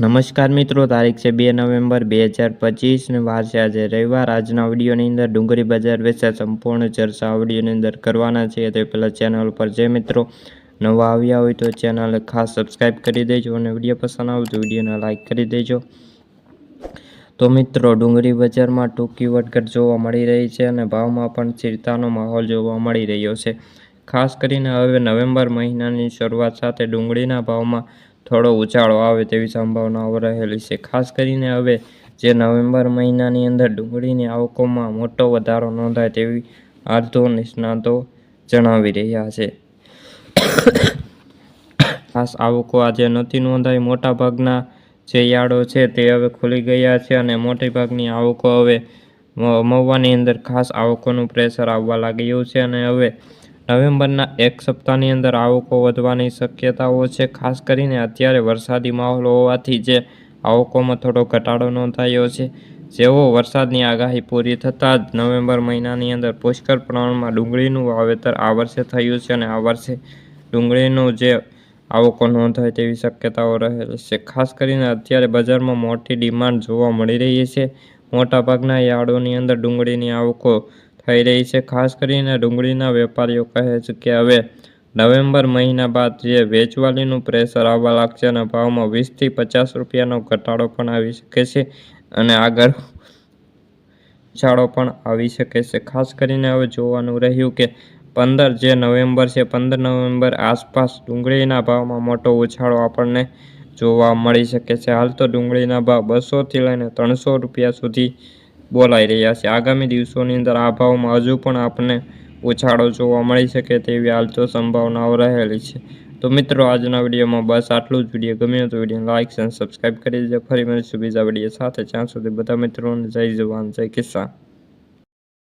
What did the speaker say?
નમસ્કાર મિત્રો, તારીખ છે બે નવેમ્બર બે હજાર પચીસ ને વાર છે આજે રવિવાર. આજના વિડીયોની અંદર ડુંગળી બજાર વિશે સંપૂર્ણ ચર્ચા વિડીયોની અંદર કરવાના છે તે પહેલાં ચેનલ પર જે મિત્રો નવા આવ્યા હોય તો ચેનલ ખાસ સબસ્ક્રાઈબ કરી દેજો અને વીડિયો પસંદ આવે તો વિડીયોને લાઇક કરી દેજો. તો મિત્રો, ડુંગળી બજારમાં ટૂંકી વટઘટ જોવા મળી રહી છે અને ભાવમાં પણ સ્થિરતાનો માહોલ જોવા મળી રહ્યો છે. ખાસ કરીને હવે નવેમ્બર મહિનાની શરૂઆત સાથે ડુંગળીના ભાવમાં થોડો ઉછાળો આવે તેવી સંભાવનાઓ રહેલી છે. ખાસ કરીને હવે જે નવેમ્બર મહિનાની અંદર ડુંગળીની આવકોમાં મોટો વધારો નોંધાય તેવી આર્ધો નિષ્ણાતો જણાવી રહ્યા છે. ખાસ આવકો આજે નથી નોંધાઈ. મોટાભાગના જે યાર્ડો છે તે હવે ખુલી ગયા છે અને મોટી ભાગની આવકો હવે મવવાની અંદર ખાસ આવકોનું પ્રેશર આવવા લાગ્યું છે અને હવે નવેમ્બરના એક સપ્તાહની અંદર આવકો વધવાની શક્યતાઓ છે, ખાસ કરીને અત્યારે વરસાદી માહોલ હોવાથી જે આવકોમાં થોડો ઘટાડો નોંધાયો છે. જેવો વરસાદની આગાહી પૂરી થતાં જ નવેમ્બર મહિનાની અંદર પુષ્કળ પ્રમાણમાં ડુંગળીનું વાવેતર આ વર્ષે થયું છે અને આ વર્ષે ડુંગળીનું જે આવકો નોંધાય તેવી શક્યતાઓ રહેલી છે. ખાસ કરીને અત્યારે બજારમાં મોટી ડિમાન્ડ જોવા મળી રહી છે. મોટાભાગના યાર્ડોની અંદર ડુંગળીની આવકો થઈ રહી છે. ખાસ કરીને ડુંગળીના વેપારીઓ કહે છે કે હવે નવેમ્બર મહિના બાદ જે વેચવાલીનું પ્રેશર આવવા લાગશે અને ભાવમાં વીસથી પચાસ રૂપિયાનો ઘટાડો પણ આવી શકે છે અને આગળ ઉછાળો પણ આવી શકે છે. ખાસ કરીને હવે જોવાનું રહ્યું કે પંદર જે નવેમ્બર છે, પંદર નવેમ્બર આસપાસ ડુંગળીના ભાવમાં મોટો ઉછાળો આપણને જોવા મળી શકે છે. હાલ તો ડુંગળીના ભાવ બસોથી લઈને ત્રણસો રૂપિયા સુધી બોલાઈ રહ્યા છે. આગામી દિવસોની અંદર આ ભાવમાં હજુ પણ આપણને ઉછાળો જોવા મળી શકે તેવી હાલ તો સંભાવનાઓ રહેલી છે. તો મિત્રો, આજના વિડીયોમાં બસ આટલું જ. વીડિયો ગમ્યો તો વીડિયો લાઇક અને સબસ્ક્રાઈબ કરી દેજો. ફરી મળીશું બીજા વીડિયો સાથે. ત્યાં સુધી બધા મિત્રોને જય જવાન, જય કિસાન.